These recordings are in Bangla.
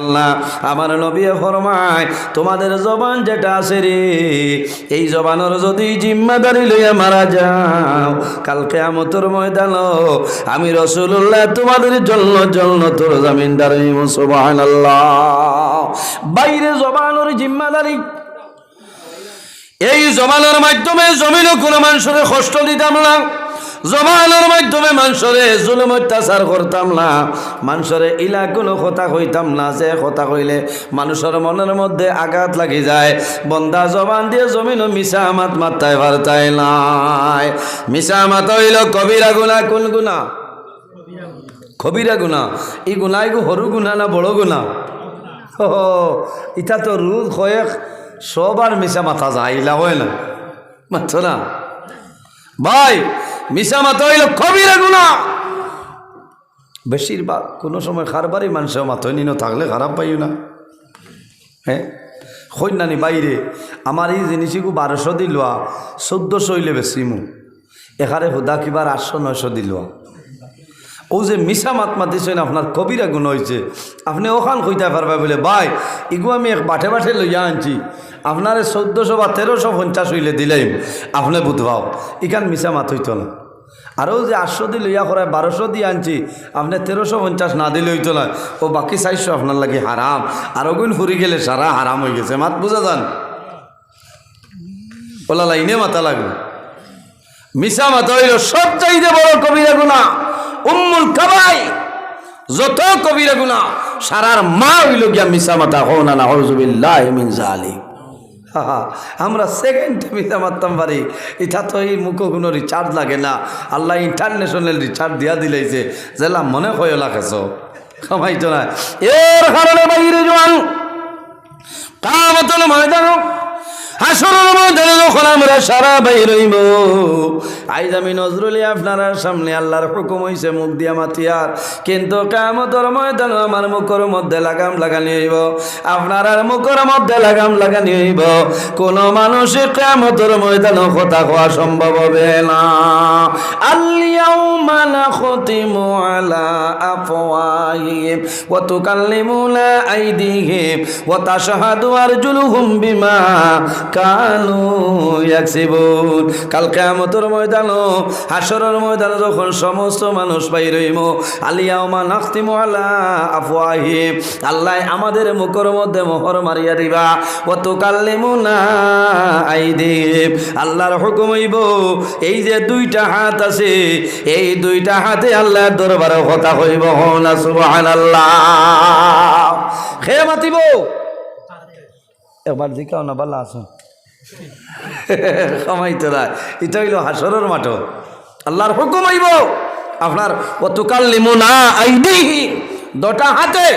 আল্লাহ, আমার নবী ফরমায়, তোমাদের জবান যেটা আছে রে, এই জবানের যদি জিম্মাদারি লইয়া মারা যাও কালকে আমতর ময়দান আমি রসুল্লাহ তোমাদের জন্য জন্য তোর জামিনদার সুবাহান বাইরে জবানের জিম্মাদারি, এই জমানোর মাধ্যমে জমিনও কোনো মানুষের কষ্ট দিতাম না জমানোর মাধ্যমে মানুষরে জুলুম অত্যাচার করতাম না, মানুষরে ইলা কোনো কথা কইতাম না যে কথা কইলে মানুষের মনের মধ্যে আঘাত লাগি যায়। বন্দা জবান দিয়ে জমিনও মিশা মাত মাত্তায় পারতাই নাই। মিশা মাত হইল কবিরা গুণা, কোন গুণা? কবিরা গুণা। এই গুণা এগু সরু গুণা না বড় গুণা? ইটা তো রোজ কয়েক সবার মিশা মাথা যায় ইলা হয় না? মাথ না? ভাই মিশা মাথা হইল কবিরা গুণা। বেশিরভাগ, কোনো সময় খারবারই মানুষের মাথায় নিনো থাকলে খারাপ পাইও না। হ্যাঁ? কন্যানি বাইরে, আমার এই জিনিসগুলো বারোশো দিলোয়া চোদ্দোশো হইলে বেশি মু। এখানে হুদা কিবার আটশো, নয়শো দিলোয়া ও যে মিশা মাত মাতিছেন আপনার কবিরা গুণ হয়েছে আপনি ওখান কইতে পারবে বলে, ভাই, ইগু আমি এক বাঠে বাঠে লইয়া আনছি। আপনারে চোদ্দোশো বা তেরোশো পঞ্চাশ হইলে দিলাম আপনি বুধবাও। ইখান মিশা মাত হইতো না। আরও যে আটশো দিয়ে লইয়া করায় বারোশো দিয়ে আনছি আপনি তেরোশো পঞ্চাশ না দিলে হইতো না। ও বাকি চারশো আপনার লাগে হারাম। আরও গুণ ফুরি গেলে সারা হারাম হয়ে গেছে। মাত বুঝা যান? ওলা লাইনে মাথা লাগবে। মিশা মাথা হইল সব চাইতে বড় কবিরা গুণা উম্মুল কাবাই। যত কবিরা গুণা সারার মা হইল গিয়া মিশা মাথা। হো না না হজুবিল্লাহ মিন জালিম হা হা, আমরা সেকেন্ড মিশা মারতাম পারি। এটা তো এই মুখ কোনো রিচার্জ লাগে না। আল্লাহ ইন্টারন্যাশনাল রিচার্জ দিয়া দিলেছে জেলা মনে হয় লাখেছ কামাইতো না। এর কারণে বাইরে জোয়ান কামতন ময়দান, হাসরের ময়দানে যখন সারা বাই রইব আইজ আমি নজরুলি আপনার সামনে আল্লাহর হুকুম হইছে, মুখ দিয়া মাতিয়ার কিন্তু কামতর ময়দান আমার মুখর মধ্যে লাগাম লাগানি হইব। আপনার মুখর মধ্যে লাগাম লাগানি হইব। কোন মানুষে কামতর ময়দান কথা হওয়া সম্ভব হবে না। আল্লিয়াও মালা বিমা ইয়াকসিবুন কালকে আমতর ময়দান হাসরের ময়দান যখন সমস্ত মানুষ পাই বাইর আলিয়া আলিয়াউমা নাখতিমু আলা আফুয়াহি আল্লাহ আমাদের মুখর মধ্যে মোহর মারিয়া দিবা। কত কাল্লিমুনা আইদিম আল্লাহর হুকুম হইব, এই যে দুইটা হাত আছে, এই দুইটা হাতে আল্লাহর দরবারে কথা হইব না সুবহান আল্লাহ খেয়ে মাতিব একবার জিকাও না বাল্লা আসুন খামাইতে রায় এটা হইল হাসরের মাঠ। আল্লাহর হুকুম হইব। আপনার অতুকাল লিমুনা আইদিহি দটা হাতে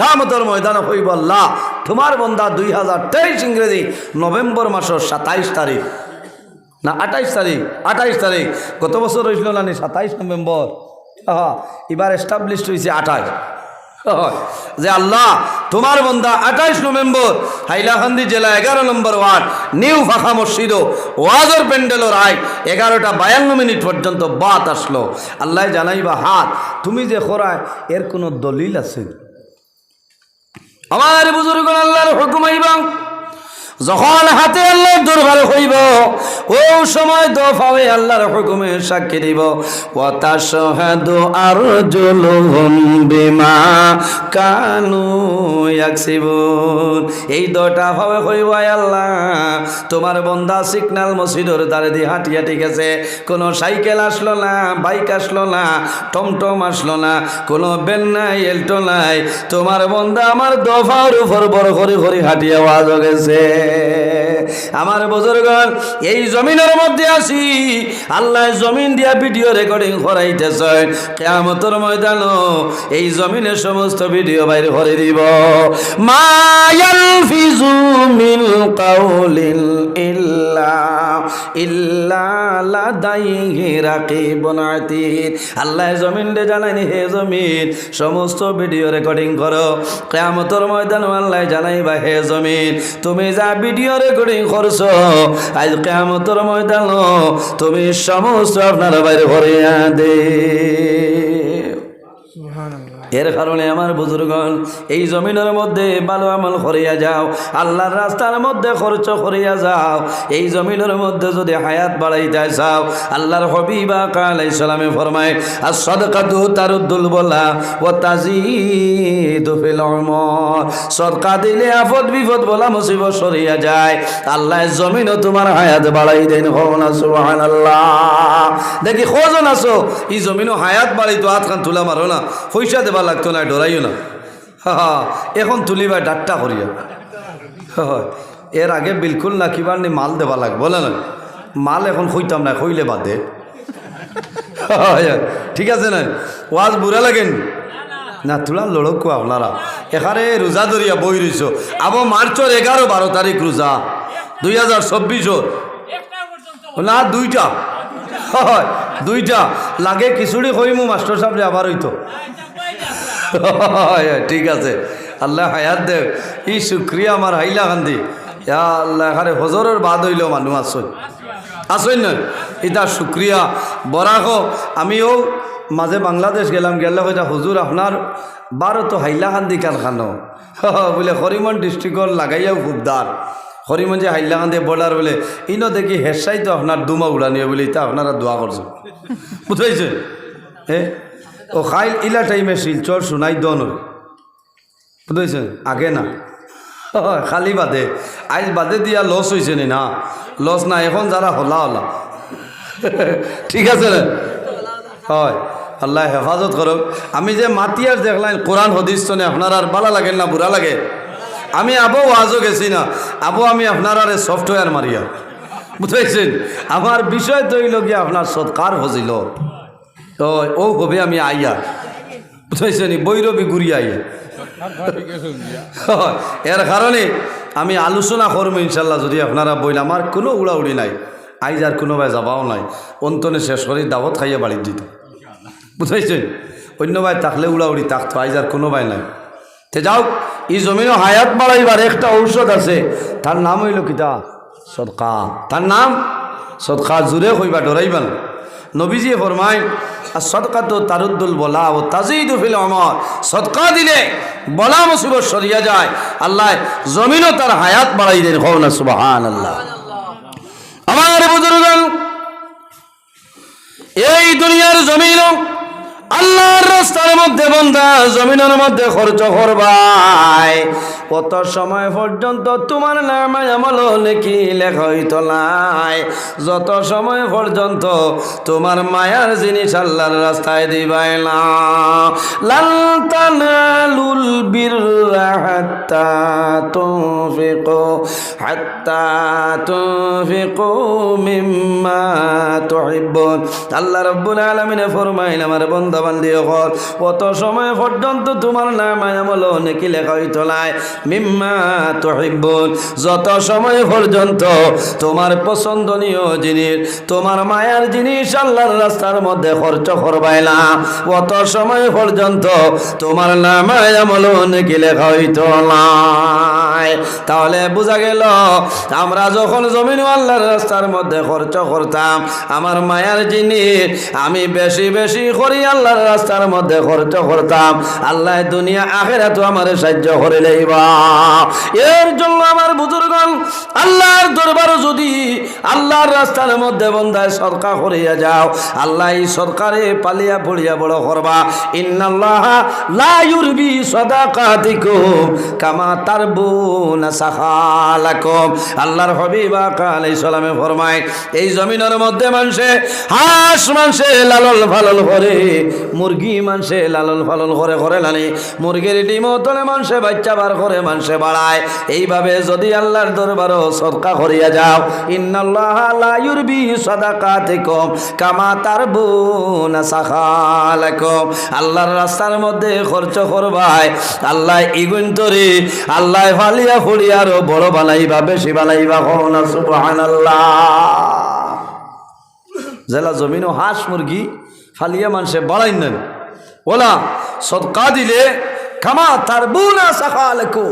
কামতর ময়দান হইব আল্লাহ। তোমার বন্দা দুই হাজার তেইশ ইংরেজি নভেম্বর মাসের সাতাইশ তারিখ। না, আঠাইশ তারিখ আঠাইশ তারিখ। গত বছর হয়েছিল না নি সাতাইশ নভেম্বর। হ্যাঁ এবার এস্টাবলিশড হয়েছে হয়। যে আল্লাহ, তোমার বন্দা আঠাইশ নভেম্বর হাইলাকান্দি জেলা এগারো নম্বর ওয়ার্ড, নিউ ফাঁকা মসজিদ ওয়াজর প্যান্ডেলর আয় এগারোটা বায়ান্ন মিনিট পর্যন্ত বাত আসলো। আল্লাহ জানাইবা, হাত, তুমি যে খোরায়, এর কোনো দলিল আছে? আমার বুজুর্গ আল্লাহর হুকুম আইবা যখন হাতে আল্লাহ দুর্বল হইব ও সময় দফাবে আল্লাহর হুকুমে সাক্ষী দিব। ওয়াতা শাহাদু আরজুলুহুম বিমা কানু এই দটা হবে হইব আল্লাহ। তোমার বন্দা সিগনাল মসজিদর দ্বারে দিয়ে হাঁটিয়া ঠিক আছে। কোনো সাইকেল আসলো না, বাইক আসলো না, টমটম আসলো না, কোনো বেন নাই, এল্টো নাই। তোমার বন্দা আমার দফার উপর বড় করে করে হাঁটিয়া ওয়াজ গেছে। আমার বুজুর্গন এই জমিনের মধ্যে আসি আল্লাহ জমিন দিয়া ভিডিও রেকর্ডিং করাইতেছে কেয়ামতর ময়দান এই জমিনের সমস্ত ভিডিও বাইরে করে দিব। মায়াল ফিজু মিন কাউলিল ইল্লা। ইল্লা লাদাইহি রাকিবুন আতীদ আল্লাহ জমিন দে জানাইনি হে জমিন। সমস্ত ভিডিও রেকর্ডিং করো। কেয়ামতর ময়দান আল্লাহ জানাইবা, হে জমিন, তুমি যা ভিডিও রেকর্ডিং করছ, আজ কেয়ামতর ময়দান তুমি সমস্ত আপনার বাইরে ভরিয়া দে এর কারণে আমার বুজুর্গণ, এই জমিনের মধ্যে ভালো আমল করিয়া যাও, আল্লাহর রাস্তার মধ্যে খরচ করিয়া যাও, এই জমিনের মধ্যে যদি হায়াত বাড়াইতে চাও, আল্লাহর হবিবা কালাই সালামে ফরমায় আর সদকাতু তারুদ্দুল বলা ও তাজিদু ফিল উমর। সদকা দিলে আফদ বিপদ বলা মুসিবত সরিয়া যায়। আল্লাহ জমিনও তোমার হায়াত বাড়াই দেন হন সুবহানাল্লাহ। দেখি কজন আছো? এই জমিনও হায়াত বাড়াই তো হাত খান তুলা মারো না, পয়সা দেবা লাগতো না ডরাইও না। হা হা, এখন তুলিবা ডাট্টা করিয়া এর আগে বিলকুল না কিবার নি মাল দেবা লাগবো না না। মাল এখন খুঁজতাম না খুঁজলে বাদে। ঠিক আছে না? ওয়াজ বুড়া লাগেন। না তোলা লড়কু আপনারা এখানে রোজা ধরিয়া বই রইছ আবো মার্চর এগারো বারো তারিখ রোজা দুই হাজার চব্বিশর না দুইটা। দুইটা। লাগে খিচুড়ি কইমু মাস্টার সাহেব আবার হইতো। ঠিক আছে। আল্লাহ হায়াত দে। ই শুক্রিয়া আমার হাইলা কান্দি। ইয়া আল্লাহ, এখানে হজরের বাদ হইলেও মানুষ আসই আসই না এটা শুক্রিয়া। বরাক, আমিও মাঝে বাংলাদেশ গেলাম, গেলে কইটা হুজুর আপনার বারো তো হাইলাকান্দি কারখানো বলে হরিমন ডিস্ট্রিক্টর লাগাইয়াও খুব দার হরিমন যে হাইলাকান্দি বর্ডার বলে, ইনো দেখি হেসাই তো আপনার দুমা উড়ানিয়ে বলে এটা আপনারা দোয়া করছেন বুঝাইছে হ্যাঁ ও খাইল ইলা টাইমে শিলচর শুনাই দন বুঝেছেন আগে না। খালি বাদে। আইজ বাদে দিয়া লস হয়েছে নি না? লস না, এখন যারা হলা হলা। ঠিক আছে হয়, আল্লাহ হেফাজত করুক আমি যে মাতিয়ার দেখলাম কোরআন হদিস শোনে আপনার আর ভালো লাগে না বুড়া লাগে? আমি আবো ওয়াজও গেছি না। আবো, আমি আপনার আর সফটওয়্যার মারিয়া বুঝাইছেন? আমার বিষয় তৈল গিয়ে আপনার সৎকার হজিল তো ও হবে আমি আইয়া। বুঝাইছেন বৈরবী ঘুরি আইয়া। হয়, এর কারণে আমি আলোচনা করব ইনশাল্লাহ যদি আপনারা বইল। আমার কোনো উড়াউড়ি নাই। আইজ আর কোনো ভাই যাবাও নাই। অন্তনে শেষ করে দাওয়াত খাইয়া বাড়ির দিত। বুঝাইছেন অন্য ভাই থাকলে উড়াউড়ি থাকতো আইজ আর কোনো ভাই নাই। তে যাও এই জমিনও হায়াত বাড়াইবার একটা ঔষধ আছে। তার নাম হইল কিতা? সদকা। তার নাম? সদকা জুড়ে হইবা ডরাইবা না। নবীজিয়ে ফরমায় আর সদকা তো তারুদ্দুল বলা ও তাজিদু ফিল অমর সদকা দিলে বলা মুসিবত সরিয়া যায়। আল্লাহ জমিনও তার হায়াত বাড়াই দেন হও না সুবাহান আল্লাহ আমার বুজুর্গ এই দুনিয়ার জমিন আল্লাহর রাস্তার মধ্যে বন্ধা জমিনের মধ্যে খরচ করবাই কত সময় পর্যন্ত তোমার নাম আমল নাকি লেখা হইতো নাই? যত সময় পর্যন্ত তোমার মায়ার জিনিস আল্লাহর রাস্তায় দিবাই না। লাল তানালুল বিররা হাত্তা তুনফিকু হাত্তা তুনফিকু মিম্মা তুহিব্বুন। আল্লাহ রাব্বুল আলামিনে ফরমাইন আমার বান্দা বান্দি হল। কত সময় পর্যন্ত তোমার নাম আমল লেখা মিম্মা যত সময় পর্যন্ত তোমার পছন্দনীয় জিনিস, তোমার মায়ার জিনিস আল্লাহর রাস্তার মধ্যে খরচ কত সময় পর্যন্ত তোমার নাম আমল নাকি লেখা হইতো নাই। তাহলে বোঝা গেল, আমরা যখন জমিন আল্লাহর রাস্তার মধ্যে খরচ করতাম, আমার মায়ার জিনিস আমি বেশি বেশি করি আল্লাহর রাস্তার মধ্যে খরচ করতাম। আল্লাহ দুনিয়া আখেরা তো আমার সাহায্য করে লইবা এর জন্য আমার বুজুর্গন আল্লাহর দরবারও যদি আল্লাহর রাস্তার মধ্যে বন্ধায় সরকার করিয়া যাও। আল্লাহ এই সরকারে পালিয়া পড়িয়া বড় করবা। এই মানুষে মুরগির ডিমও তোলে মানুষে বাচ্চা বার করে মানুষে বাড়ায়। এইভাবে যদি আল্লাহর দরবারও সদকা করিয়া যাও সাদাকাতিকুম কামা আল্লাহর রাস্তার মধ্যে খরচ করবাই আল্লাহ ইগুন আল্লাহ ফালিয়া বড় বানাইবা, বেশি বানাইবা হন সুবহানাল্লাহ। জেলা জমিন হাঁস মুরগি ফালিয়া মানুষে বাড়াই নেন ওলা, সদকা দিলে খামা তার বুনা সাখা লেখো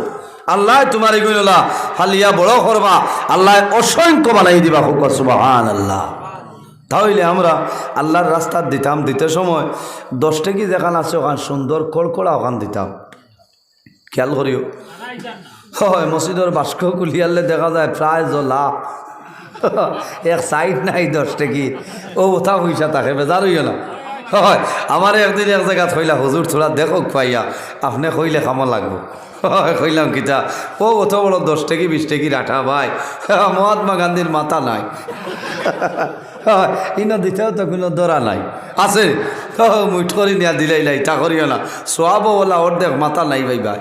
আল্লাহ তোমার এগুলা হালিয়া বড় করবা। আল্লাহ অসংখ্য বানাই দিবা হোক সুবাহান আল্লাহ তাহলে আমরা আল্লাহর রাস্তা দিতাম দিতে সময়, দশটা কি যেখান আছে ওখান সুন্দর কড়কড়া ওখান দিতাম। খেয়াল করিও। হয়, মসজিদের বাস্ক কুলিয়ালে দেখা যায় প্রায় জলা এক সাইড নাই দশটা কি। ও ওথা পয়সা থাকে, বেজার হইও না। হয়, আমার একদিন এক জায়গা থইলা, হুজুর, থোড়া দেখক পাইয়া আপনি কইলে খামো লাগবো। কইলাম কিতা ও অত বড় দশ টাকি, বিশ টাকি রাঠা ভাই। মহাত্মা গান্ধীর মাথা নাই। ইন দিতেও তো কোনো দরা নাই। আছে মুঠ করি নিয়া দিলাই নাই, তা করিও না। বলা দেখ মাথা নাই ভাই ভাই।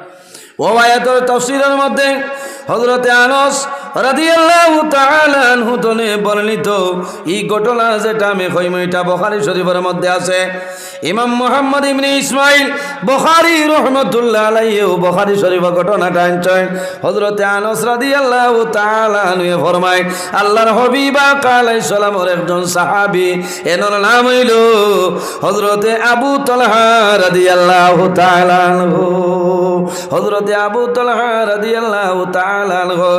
ও আয়াতের তফসিলের মধ্যে হজরতে আনস বর্ণিত, এই ঘটনা যেটা আমি কইম, এটা বুখারী শরীফের মধ্যে আছে। ইমাম মুহাম্মদ ইবনে ইসমাইল বুখারী রাহমাতুল্লাহ আলাইহি ও বুখারী শরীফ ঘটনাটা আনছেন। হযরতে আনস রাদিয়াল্লাহু তাআলা আনহু ফরমায়, আল্লাহর হাবিবা আলাইহিস সালামের একজন সাহাবী, এনার নাম হইল হযরতে আবু তালহা রাদিয়াল্লাহু তাআলা আনহু। হযরতে আবু তালহা রাদিয়াল্লাহু তাআলা আনহু,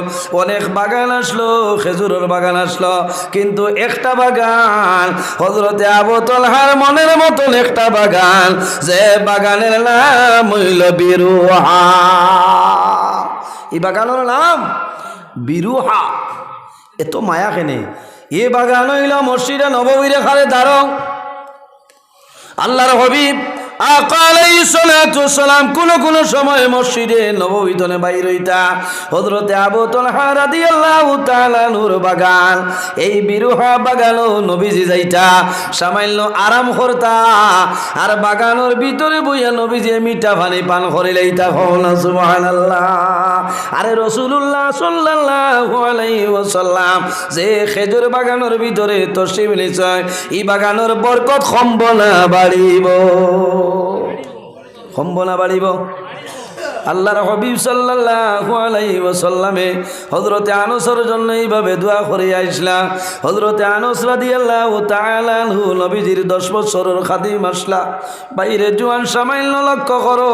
অনেক বাগান আসলো, খেজুরের বাগান আসলো। কিন্তু একটা বাগান হজরতে আবু তলহার মনের মতন একটা বাগান, যে বাগানের নাম হইল বিরুহা। এই বাগানের নাম বিরুহা। এত মায়া কেনে। এ বাগান হইল মসজিদে নববীরে খালে দাঁড়ং আল্লাহর হবিব সালাম, কোন কোন সময় মসজিদে নববিধনে বাইর হইতা। হযরতে আবু তালহা রাদিয়াল্লাহু তাআলা নূর বাগান, এই নবীজি যাইতা। বাগানের ভিতরে বইয়া নবীজি মিঠা পানি যে খেজুর এই বাগানের বরকত সম্বনা বাড়িব। সম্বনা বাড়িব আল্লাহর হবিব ওয়াসাল্লামে হযরতে আনসের জন্য এইভাবে দোয়া করে আইসলা হযরতে আনস রাদিয়াল্লাহু তাআলা আনহু নবীজির 10 বছরের খাদিম আসলা। বাইরে জোয়ান সামান্য লক্ষ্য করো,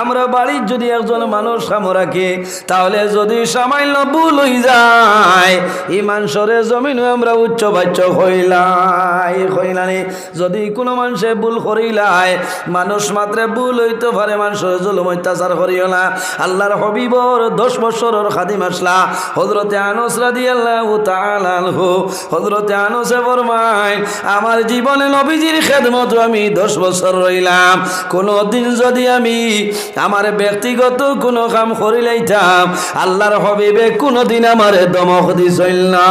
আমরা বাড়ির যদি একজন মানুষ কাম রাখি, তাহলে যদি সামান্য ভুল হই যায় এই মানুষরে জমিনও আমরা উচ্চ বাচ্য হইলাই, হইলানি। যদি কোনো মানুষে ভুল করিলাই মানুষ মাত্রে ভুল হইতে পারে, মানুষের জুলুম অত্যাচার করিও না। আল্লাহর হবিবর দশ বছরের খাদিম আসলা। হজরতে আনস রাদি আল্লাহ তালহু হজরতে আনসে ফরমায়, আমার জীবনে নবীজির খেদমত আমি দশ বছর রইলাম। কোনো দিন যদি আমি আমার ব্যক্তিগত কোনো কাম করিলাইতাম আল্লাহর হবিবে কোনো দিন আমার দমক দিছিল না।